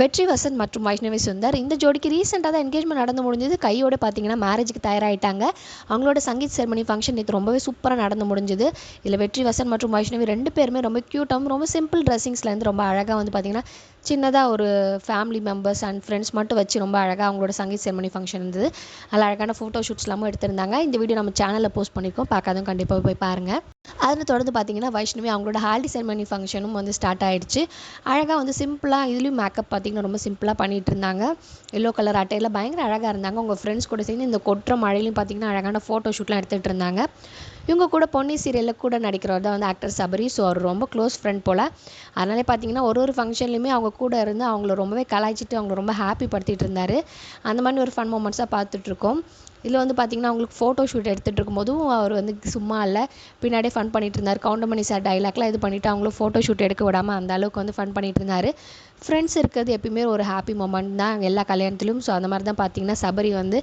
வெற்றி வசந்த் மற்றும் வைஷ்ணவி சுந்தர். இந்த ஜோடிக்கு ரீசெண்டாக தான் என்கேஜ்மெண்ட் நடந்து முடிஞ்சது. கையோட பார்த்தீங்கன்னா மேரேஜுக்கு தயாராகிட்டாங்க அவங்களோட சங்கீத் செரமனி ஃபங்க்ஷன் நேற்று ரொம்பவே சூப்பராக நடந்து முடிஞ்சது. இதில் வெற்றி வசந்த் மற்றும் வைஷ்ணவி ரெண்டு பேருமே ரொம்ப க்யூட்டாகவும் ரொம்ப சிம்பிள் ட்ரெஸ்ஸிங்ஸ்லேருந்து ரொம்ப அழகாக வந்து பார்த்தீங்கன்னா சின்னதாக ஒரு ஃபேமிலி மெம்பர்ஸ் அண்ட் ஃப்ரெண்ட்ஸ் மட்டும் வச்சு ரொம்ப அழகாக அவங்களோட சங்கீத் செரமனி ஃபங்க்ஷன் இருந்தது. அதில் அழகான ஃபோட்டோ ஷூட்ஸ்லாமும் எடுத்திருந்தாங்க. இந்த வீடியோ நம்ம சேனலில் போஸ்ட் பண்ணியிருக்கோம் பார்க்காதும் கண்டிப்பாக போய் பாருங்கள் அதை தொடர்ந்து பார்த்தீங்கன்னா வைஷ்ணவி அவங்களோட ஹால்டி செரமனி ஃபங்க்ஷனும் வந்து ஸ்டார்ட் ஆகிடுச்சு அழகாக வந்து சிம்பிளாக இதுலேயும் மேக்கப் பார்த்தீங்கன்னா ரொம்ப சிம்பிளாக பண்ணிட்டு இருந்தாங்க. எல்லோ கலர் அட்டையில் பயங்கர அழகாக இருந்தாங்க. உங்கள் ஃப்ரெண்ட்ஸ் கூட சேர்ந்து இந்த கொட்டுற மழையிலையும் பார்த்தீங்கன்னா அழகான ஃபோட்டோ ஷூட்லாம் எடுத்துகிட்டு இருந்தாங்க. இவங்க கூட பொன்னி சீரியலில் கூட நடிக்கிறவர் தான் வந்து ஆக்டர் சபரி. ஸோ அவர் ரொம்ப க்ளோஸ் ஃப்ரெண்ட் போல். அதனாலே பார்த்தீங்கன்னா ஒரு ஒரு ஃபங்க்ஷன்லையுமே அவங்க கூட இருந்து அவங்கள ரொம்பவே கலாய்ச்சிட்டு அவங்கள ரொம்ப ஹாப்பி படுத்திட்டு இருந்தார். அந்த மாதிரி ஒரு ஃபன் மூமெண்ட்ஸாக பார்த்துட்ருக்கோம் இதில் வந்து பார்த்தீங்கன்னா அவங்களுக்கு ஃபோட்டோ ஷூட் எடுத்துகிட்டு இருக்கும்போதும் அவர் வந்து சும்மா இல்லை. பின்னாடியே ஃபன் பண்ணிட்டு இருந்தார். கவுண்டமணி சார் டைலாக்லாம் இது பண்ணிவிட்டு அவங்களும் ஃபோட்டோ ஷூட் எடுக்க விடாமல் அந்த அளவுக்கு வந்து ஃபன் பண்ணிட்டு இருந்தார். ஃப்ரெண்ட்ஸ் இருக்கிறது எப்பயுமே ஒரு ஹாப்பி மூமெண்ட் தான் எல்லா கல்யாணத்துலையும் ஸோ அந்த மாதிரி தான் பார்த்தீங்கன்னா சபரி வந்து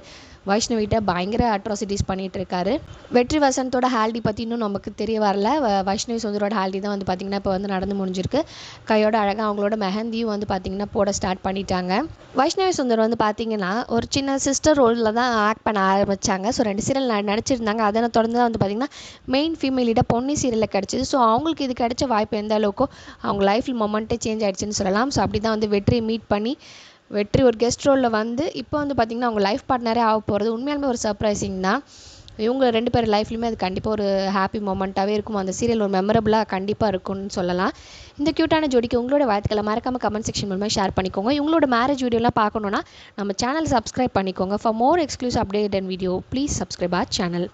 வைஷ்ணவிட்ட பயங்கர அட்ராசிட்டிஸ் பண்ணிகிட்டு இருக்காரு. வெற்றி வசந்தோட ஹால்டி பற்றி இன்னும் நமக்கு தெரிய வரல. வைஷ்ணவி சுந்தரோட ஹால்டி தான் வந்து பார்த்தீங்கன்னா இப்போ வந்து நடந்து முடிஞ்சிருக்கு. கையோட அழகாக அவங்களோட மெஹந்தியும் வந்து பார்த்திங்கன்னா போட ஸ்டார்ட் பண்ணிட்டாங்க. வைஷ்ணவி சுந்தர் வந்து பார்த்திங்கன்னா ஒரு சின்ன சிஸ்டர் ரோலில் தான் ஆக்ட் பண்ண ஆரம்பித்தாங்க ஸோ ரெண்டு சீரியல் நடிச்சிருந்தாங்க. அதனை தொடர்ந்து தான் வந்து பார்த்தீங்கன்னா மெயின் ஃபீமேல் லீடாக பொன்னி சீரியலில் கிடச்சிது. ஸோ அவங்களுக்கு இது கிடைச்ச வாய்ப்பு எந்த அளவுக்கோ அவங்க லைஃப்பில் மொமெண்ட்டே சேஞ்ச் ஆகிடுச்சின்னு சொல்லலாம். ஸோ அப்படி தான் வந்து வெற்றியை மீட் பண்ணி வெற்றி ஒரு கெஸ்ட் ரோலில் வந்து இப்போ வந்து பார்த்திங்கன்னா அவங்க லைஃப் பார்ட்னரே ஆக போகிறது உண்மையாலுமே ஒரு சர்ப்ரைசிங் தான். இவங்க ரெண்டு பேர் லைஃப்லையுமே அது கண்டிப்பாக ஒரு ஹாப்பி மூமெண்ட்டாகவே இருக்கும். அந்த சீரியல் ஒரு மெமரபுளாக கண்டிப்பாக இருக்கும்னு சொல்லலாம். இந்த க்யூட்டான ஜோடிக்கு உங்களோட வாழ்த்துக்களை மறக்காம கமெண்ட் செக்ஷன் மூலமாக ஷேர் பண்ணிக்கோங்க. இவங்களோட மேரேஜ் வீடியோலாம் பார்க்கணுன்னா நம்ம சேனல் சப்ஸ்கிரைப் பண்ணிக்கோங்க. For more exclusive update and video please subscribe our channel